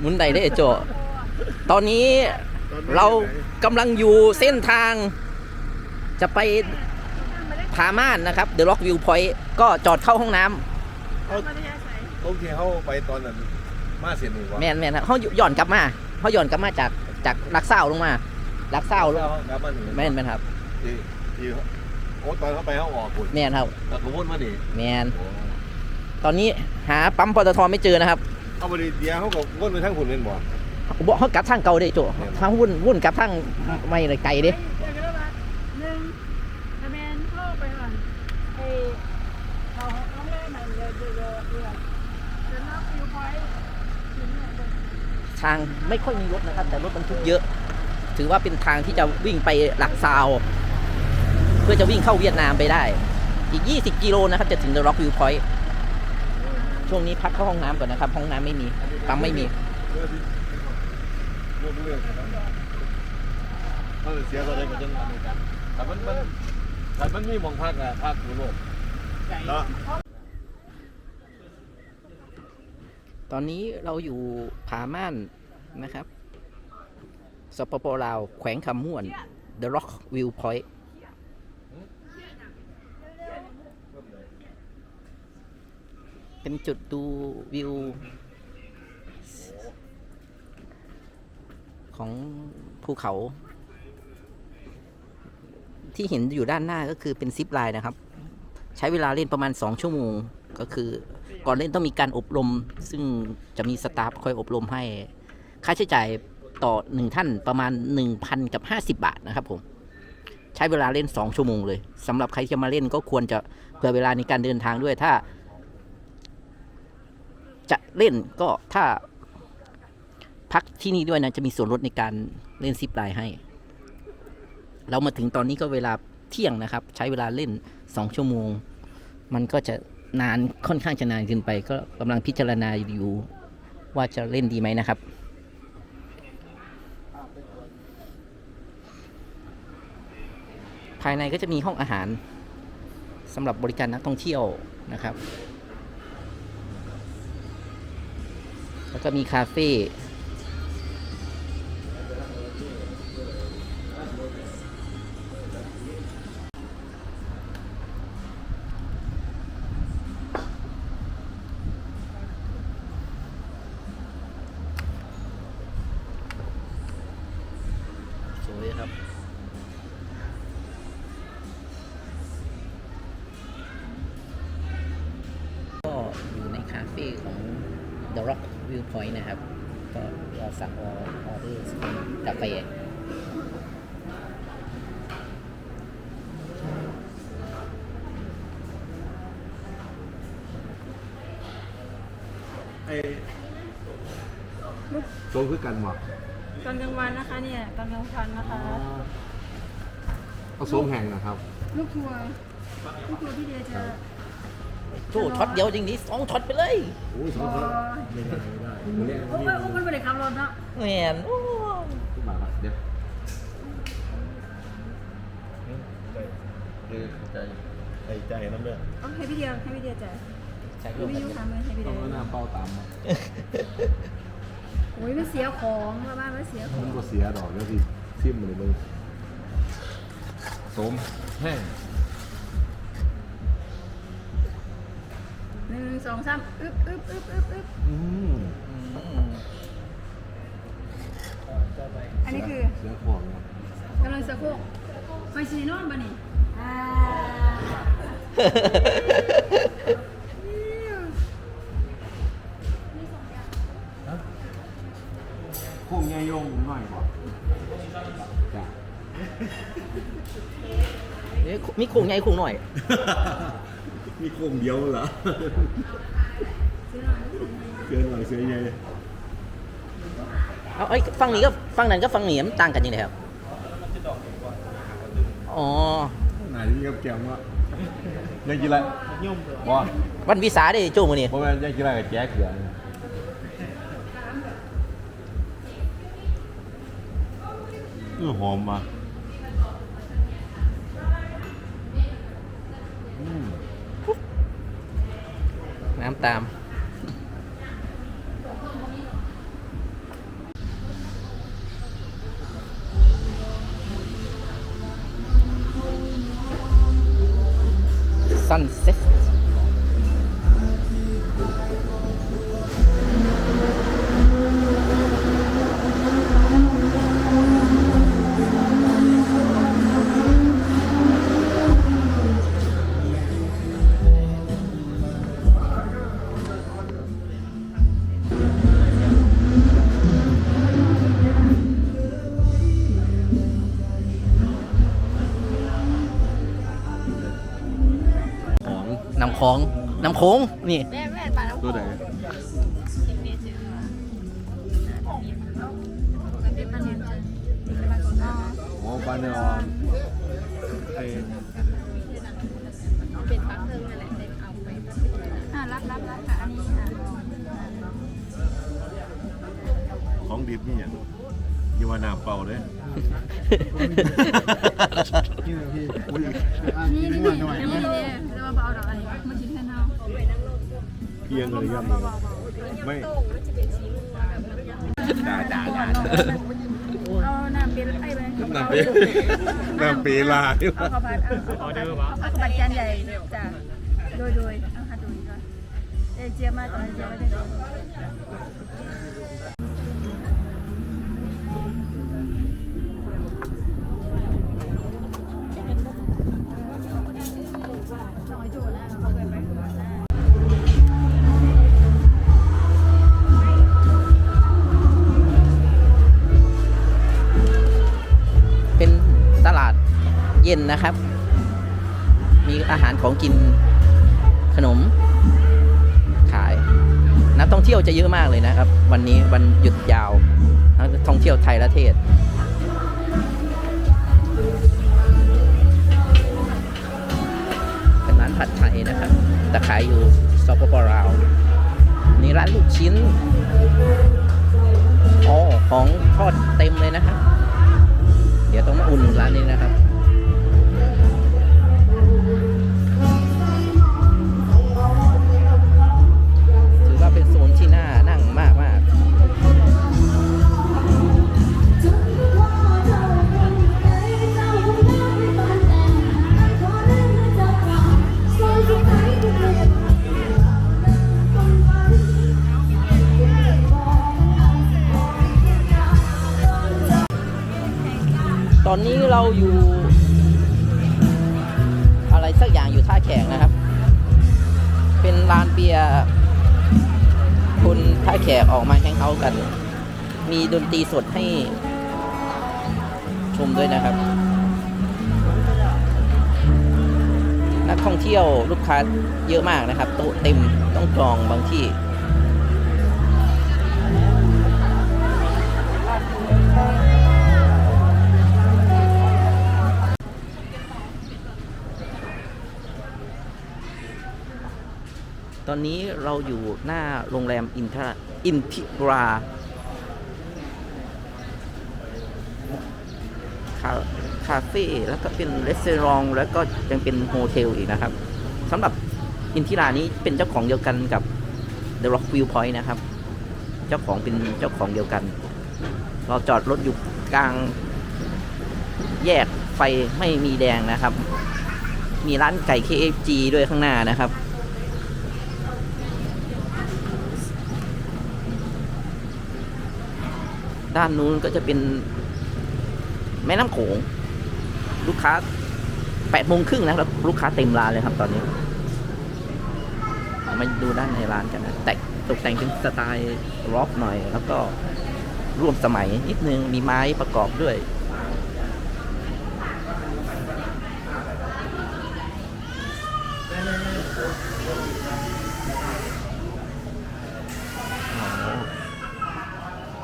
หมุนใดได้โจตอนนี้เรากำลังอยู่เส้นทางจะไปผาม่านนะครับ The Rock View Point ก็จอดเข้าห้องน้ำเขาเขาที่เขาไปตอนนั้นมาเสียหนึ่งวะแมนแมนครับเขาหย่อนกลับมาเขาหย่อนกลับมาจากจากลักเศร้าลงมาลักเศร้าลงเขากลับมาหนึ่งแมนแมนครับที่ที่โอ้ตอนเขาไปเขาออกคุณแมนครับแล้วก็วนมาดิแมนตอนนี้หาปั๊มปตทไม่เจอนะครับ เอาไปดิเดียวเขาก็วนไปทั้งคุณเล่นบ่บอกเขากลับทางเก่าได้โจแม่นทางวุ่นวุ่นกลับทางไม่เลยไกลเด้เดี๋ยวก็ได้มาหนึ่งทะเบียนเข้าไปก่อนไอ้เราต้องเล่นมันเรือเรือเรือเรือเรือนับฟิวพอยต์ถึงเนี่ยเดี๋ยวทางไม่ค่อยมีรถนะครับ แต่รถบรรทุกเยอะ ถือว่าเป็นทางที่จะวิ่งไปหลักซาว เพื่อจะวิ่งเข้าเวียดนามไปได้ อีก 20 กิโลนะครับ จะถึง The Rock View Point ช่วงนี้พักเข้าห้องน้ำก่อนนะครับ ห้องน้ำไม่มีปั๊มไม่มีวนเรื่องมันเสียตัวใดก็จังอันนี้กันแต่มันมันแต่มันมีหมองพักอะพักอยู่โลกเนาะ ตอนนี้เราอยู่ผาม่านนะครับ สปปลาว แขวงคำม่วน The Rock View Point เป็นจุดดูวิว ของภูเขา ที่เห็นอยู่ด้านหน้าก็คือเป็นซิปไลน์นะครับ ใช้เวลาเล่นประมาณ 2 ชั่วโมง ก็คือก่อนเล่นต้องมีการอบรม ซึ่งจะมีสตาฟคอยอบรมให้ ค่าใช้จ่ายต่อหนึ่งท่านประมาณ 1,000 กับ 50 บาทนะครับผม ใช้เวลาเล่น 2 ชั่วโมงเลยสำหรับใครที่จะมาเล่นก็ควรจะเผื่อเวลาในการเดินทางด้วยถ้า จะเล่นก็ถ้าพักที่นี่ด้วยนะ จะมีส่วนลดในการเล่นซิปไลน์ให้ เรามาถึงตอนนี้ก็เวลาเที่ยงนะครับ ใช้เวลาเล่น 2 ชั่วโมง มันก็จะนานค่อนข้างจะนานเกินไป ก็กำลังพิจารณาอยู่ว่าจะเล่นดีไหมนะครับภายในก็จะมีห้องอาหารสำหรับบริการนักท่องเที่ยวนะครับ แล้วก็มีคาเฟ่ เป็นกาแฟไอ้โซมคือกันบ่ตอนกลางวันนะคะเนี่ยตอนกลางวันนะคะเอาโซมแห้งนะครับลูกทัวร์ลูกทัวร์พี่เดียจะโชว์ช็อตเดียวจริงนี้สองช็อตไปเลยโอ้ยสองคนไม่ได้ไม่ได้โอ้ยโอ้ยมันไม่ได้ขับรถเนาะแมนโอ้ขึ้นมาละเดี๋ยวเออใจใจใจน้ำเลือดเอาให้พี่เดียให้พี่เดียจ่ายใช้ร่วมไม่กันยุ่งเลยทำเลยให้พี่ต้เดีองยเอาน้ำเป้าตามมาโอ้ยมันเสียของมาบ้านมันเสียของมันก็เสียดอกแล้วสิซิมมาเลยมึงโสมแห้งหนึ่งสองสามอึ๊บอึ๊บอึ๊บอึ๊บอึ๊บอืม อืม อัน นี้คือเสือของนะกำลังสะโพกไปซีนอนบ่นี่อ่าโค้งใหญ่โยงหน่อยก่อนจ้ะเอ๊ะมีโครงใหญ่โครงหน่อย มีโค้งเดียวเหรอซื้อหน่อยเสือหน่อยเสือใหญ่เอาไอ้ยฟังนี้ก็ ฟังนั้นก็ฟังนี้มันต่างกันยังไงครับอ๋อไหนที่กับแกมวะยังกินอะไรยุ่มบอลวันวิสาได้โจ้มือนี่เพราะว่ายังกินอะไรกับแจ๊กเหลือเออหอมมาอืมน้ำตาม Sunset ำโค้งนี่แม่แม่ปลาแล้วตัวไหนมันเป็นมันเป็นมันเป็นอ๋อหมอปลาเนื้ออ่อนไอ้เป็นปักเทิงนั่นแหละได้เอาไปอ่ารับรับรับค่ะอันนี้อะของดิบนี่อย่างอยี่ว่าน้ำเปล่าเลยนี่นี่นี่นี่ เพียงอะไรกันไม่ ด่าด่าด่าเอาน้ำเปรี้ยวไอ้ไปน้ำเปน้ำเปลาที่เอาข้าวผัดเอาเอาเดิมเข้าวผัดจานใหญ่จ้ะโดยโดยเอาค่ะดูก่อนเอเจียมาตอนเจียมาได้ เย็นนะครับ มีอาหารของกินขนมขาย นักท่องเที่ยวจะเยอะมากเลยนะครับ วันนี้วันหยุดยาวนักท่องเที่ยวไทยและเทศเป็นร้านผัดไทยนะครับ แต่ขายอยู่สปปลาวนี่ร้านลูกชิ้นอ๋อของทอดเต็มเลยนะครับ เดี๋ยวต้องมาอุ่นนร้านนี้นะครับ เราอยู่ อะไรสักอย่างอยู่ท่าแขกนะครับ เป็นลานเบียร์คนท่าแขกออกมาแฮงเอาท์กัน มีดนตรีสดให้ ชมด้วยนะครับ นักท่องเที่ยวลูกค้าเยอะมากนะครับ โต๊ะเต็มต้องจองบางที่ ตอนนี้เราอยู่หน้าโรงแรมอินทราอินทิราคาคาเฟ่แล้วก็เป็นรีสอร์ทแล้วก็ยังเป็นโฮเทลอีกนะครับสำหรับอินทิรานี้เป็นเจ้าของเดียวกันกับ The Rock View Point นะครับ เจ้าของเป็นเจ้าของเดียวกัน เราจอดรถอยู่กลาง แยกไฟไม่มีแดงนะครับ มีร้านไก่ KFG ด้วยข้างหน้านะครับ ด้านนู้นก็จะเป็นแม่น้ำโขง ลูกค้าแปดโมงครึ่งนะครับ ลูกค้าเต็มร้านเลยครับตอนนี้มาดูด้านในร้านกันนะแต่งตกแต่งเป็นสไตล์ร็อกหน่อย แล้วก็ร่วมสมัยนิดนึงมีไม้ประกอบด้วย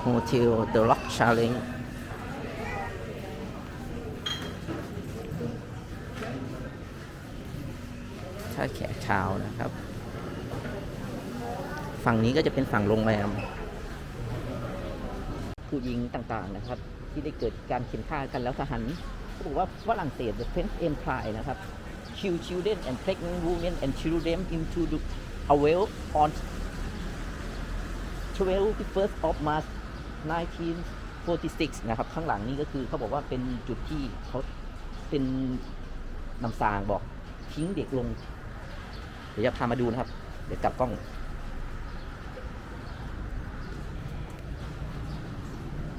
โฮเทลเดอะล็อกชาเลนถ้าแขกเช้านะครับ ฝั่งนี้ก็จะเป็นฝั่งโรงแรม ผู้หญิงต่างๆนะครับ ที่ได้เกิดการเข็นฆ่ากันแล้วทหารเขาบอกว่าฝรั่งเศส the French Empire นะครับ kill children and pregnant women and threw them into the a well on 21st of March 1946 นะครับ ข้างหลังนี้ก็คือเขาบอกว่าเป็นจุดที่เขาเป็นนำสางบอกทิ้งเด็กลง เดี๋ยวจะพามาดูนะครับ เดี๋ยวกลับกล้อง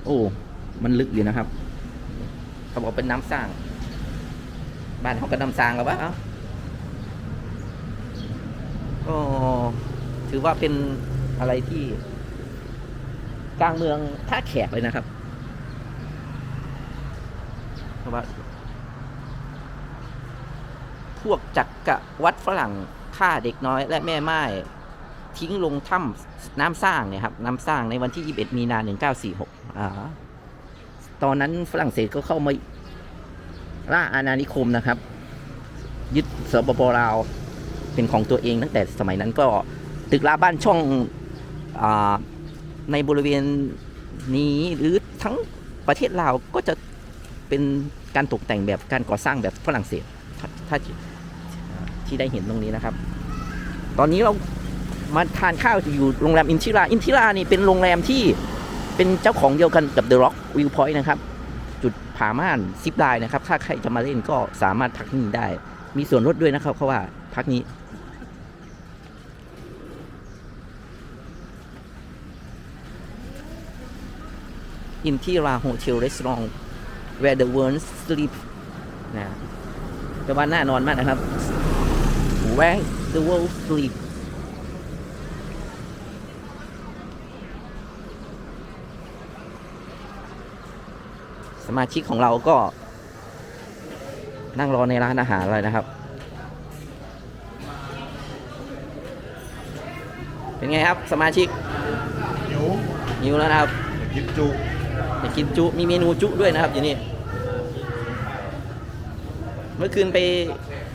โอ้ มันลึกอยู่นะครับ เขาบอกเป็นน้ำสร้าง บ้านเขาก็น้ำสร้างแล้ววะเอ้าก็ถือว่าเป็นอะไรที่ กลางเมืองท่าแขกเลยนะครับเพราะว่าพวกจักกะวัดฝรั่งฆ่าเด็กน้อย และแม่ไม้ทิ้งลงถ้ำน้ำสร้างเนี่ยครับน้ำสร้างในวันที่ 21 มีนา 1946อ่าตอนนั้นฝรั่งเศสก็เข้ามาล่าอาณานิคมนะครับ ยึดสปปลาวเป็นของตัวเองตั้งแต่สมัยนั้นก็ตึกราบ้านช่องอา ในบริเวณนี้หรือทั้งประเทศลาวก็จะเป็นการตกแต่งแบบการก่อสร้างแบบฝรั่งเศสถ้าที่ได้เห็นตรงนี้นะครับ ตอนนี้เรามาทานข้าวอยู่โรงแรมอินทิรา อินทิรานี่เป็นโรงแรมที่เป็นเจ้าของเดียวกันกับ The Rock Viewpoint นะครับ จุดผาม่านซิปไลน์นะครับ ถ้าใครจะมาเล่นก็สามารถพักที่นี่ได้ มีส่วนลดด้วยนะครับเขาะว่าพักนี้ อินทิราโฮเทลรีสอร์ท where the world sleep นะแต่ว่าน่านอนมากนะครับ where the world sleep สมาชิกของเราก็นั่งรอในร้านอาหารเลยนะครับ เป็นไงครับสมาชิกหิวหิวแล้วนะครับกินจุ อยากกินจุ มีเมนูจุด้วยนะครับอยู่นี่เมื่อคืนไป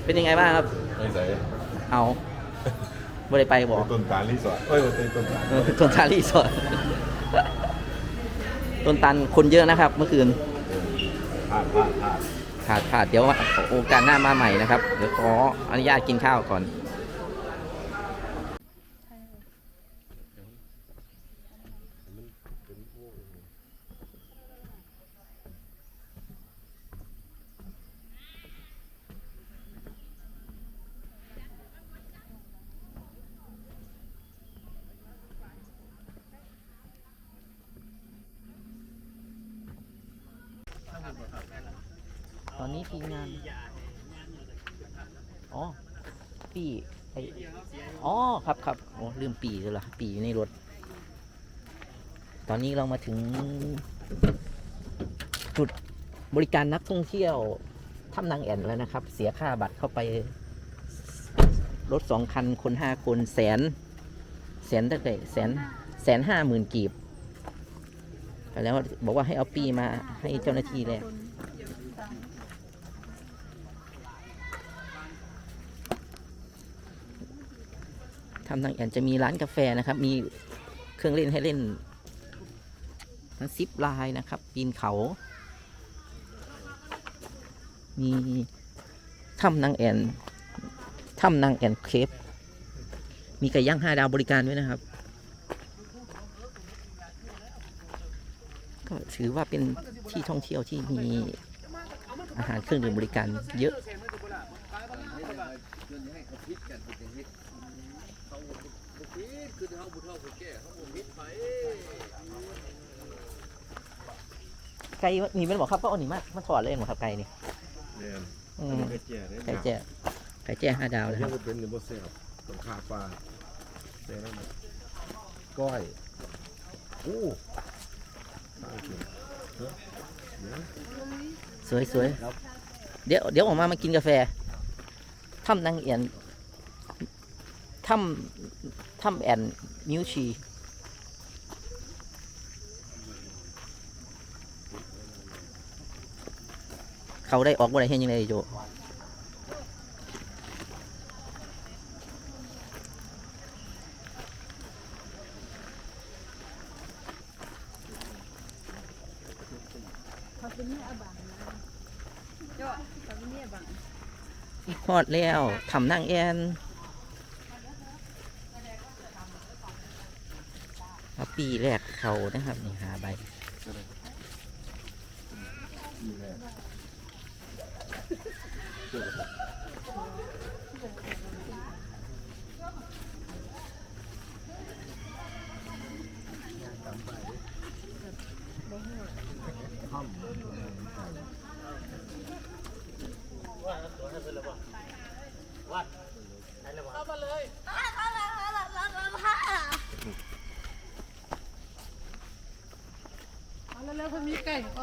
เป็นยังไงบ้างครับ ไม่ใส่เอาบ่ได้ไปบอกต้นตาลรีสอร์ทเอ้ยต้นตาลเออต้นตาลรีสอร์ทต้นตันคนเยอะนะครับ เมื่อคืนพลาดพลาดพลาดขาดขาดเดี๋ยวโอกาสหน้ามาใหม่นะครับ เดี๋ยวขออนุญาตกินข้าวก่อน ตอนนี้ทีมงาน อ๋อ ปีไออ๋อ ครับครับโอ้ลืมปีเลยเหรอ ปีอยู่ในรถ ตอนนี้เรามาถึง จุดบริการนักท่องเที่ยวถ้ำนางแอ่นแล้วนะครับ เสียค่าบัตรเข้าไป รถสองคัน คนห้าคนแสน แสนตั้งแต่แสนแสนห้าหมื่นกีบ แล้วบอกว่าให้เอาปีมาให้เจ้าหน้าที่แลกทำทางแอนจะมีร้านกาแฟนะครับ มีเครื่องเล่นให้เล่นทั้งซิปไลน์นะครับ ปีนเขา มีถ้ำนางแอนถ้ำนางแอนเคฟมีไก่ย่างห้าดาวบริการด้วยนะครับ ก็ถือว่าเป็นที่ท่องเที่ยวที่มีอาหารเครื่องดื่มบริการเยอะ ไก่นี่เป็นบอกครับก็เอาหนีมามาถอดเลยเหรอครับไก่นี่เนี่ยอือันมนี้ก็แก่เนี่ยไก่แจ้ไก่แจ้ห้าดาวเอานะคยัรังบบ่เป็นเนี่ยบ่แซ่บต้องขาปลาแต่นั่นน่ะก้อยอู้ สวยสวยเดี๋ยวเดี๋ยวออกมามากินกาแฟถ้ำนางเอียนถ้ำถ้ำแอนมิวชีเขาได้ออกบ่ได้เห็นยังไงโจ เขาเป็นเนี่ยบังนะเจ้าเขาเป็นเนี่ยบัง ฮอดแล้วทำนั่งแอนเอาปีแรกเขานะครับนี่หาใบ นี่แหละ แล้วคนนี้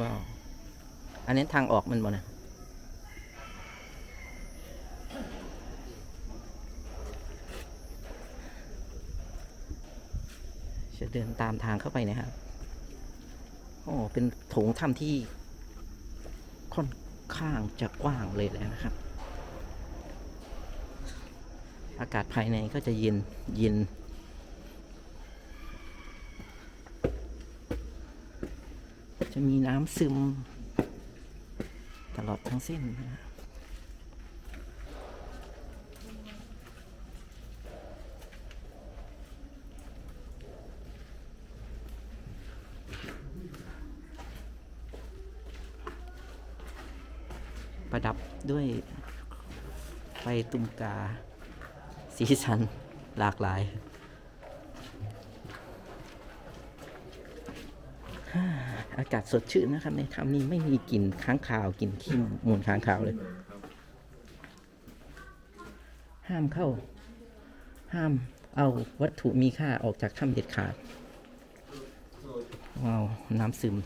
ว้าว อันนี้ทางออกมันบ่เนี่ยจะเดินตามทางเข้าไปนะครับโอ้เป็นโถงถ้ำที่ค่อนข้างจะกว้างเลยแหละนะครับ อากาศภายในก็จะเย็นเย็น จะมีน้ำซึม ตลอดทั้งเส้นนะประดับด้วยไฟตุมกา สีสันหลากหลาย อากาศสดชื่นนะครับในถ้ำนี้ไม่มีกลิ่นค้างคาวกลิ่นขี้มูลค้างคาวเลย ห้ามเข้า ห้ามเอาวัตถุมีค่าออกจากถ้ำเด็ดขาดว้าวน้ำซึม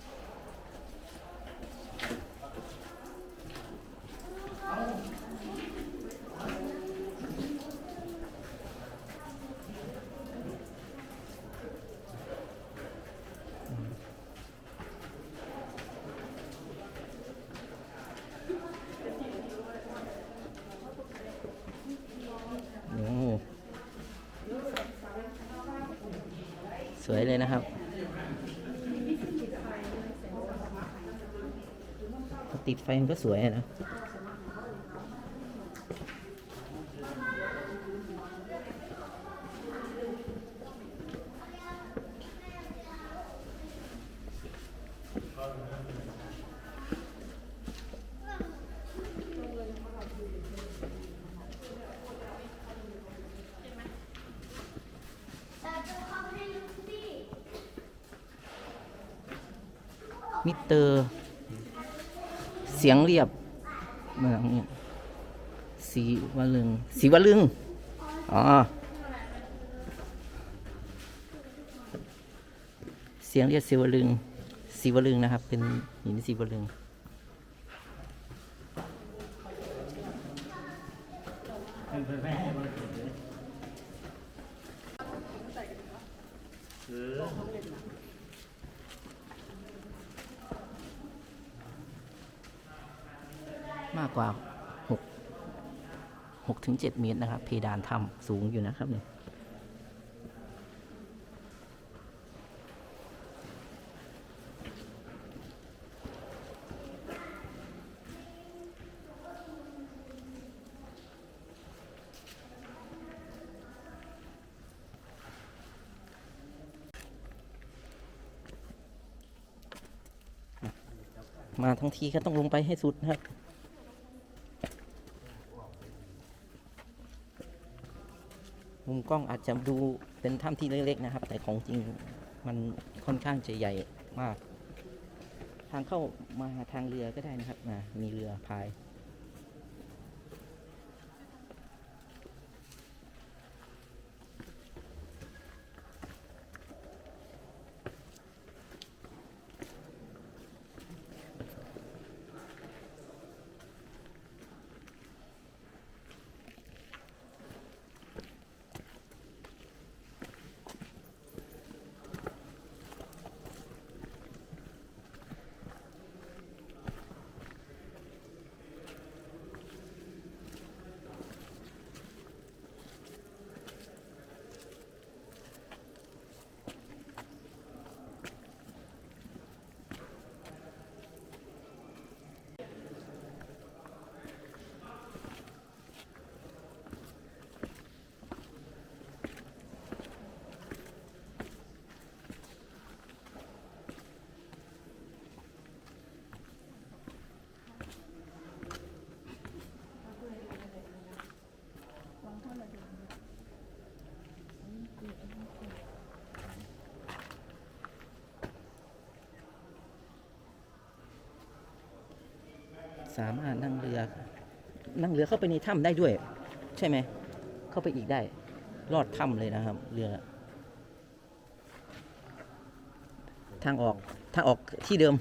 โอ้สวยเลยนะครับพอ ติดไฟมันก็สวยนะ มิเตอร์ เสียงเรียบเมืองเนี่ยสีวลึง สีวลึง อ๋อ เสียงเรียกสีวลึงสีวลึงนะครับ เป็นหินสีวลึง มากกว่าหกหกถึง เมตรนะครับ เพดานถ้ำสูงอยู่นะครับเนี่ยมาทั้งทีก็ต้องลงไปให้สุดนะครับ มุม กล้องอาจจะดูเป็นถ้ำที่เล็กๆนะครับ แต่ของจริงมันค่อนข้างจะใหญ่มาก ทางเข้ามาทางเรือก็ได้นะครับนะมีเรือพาย สามารถนั่งเรือ นั่งเรือเข้าไปในถ้ำได้ด้วย ใช่ไหม เข้าไปอีกได้ ลอดถ้ำเลยนะครับ เรือ ทางออกทางออกที่เดิม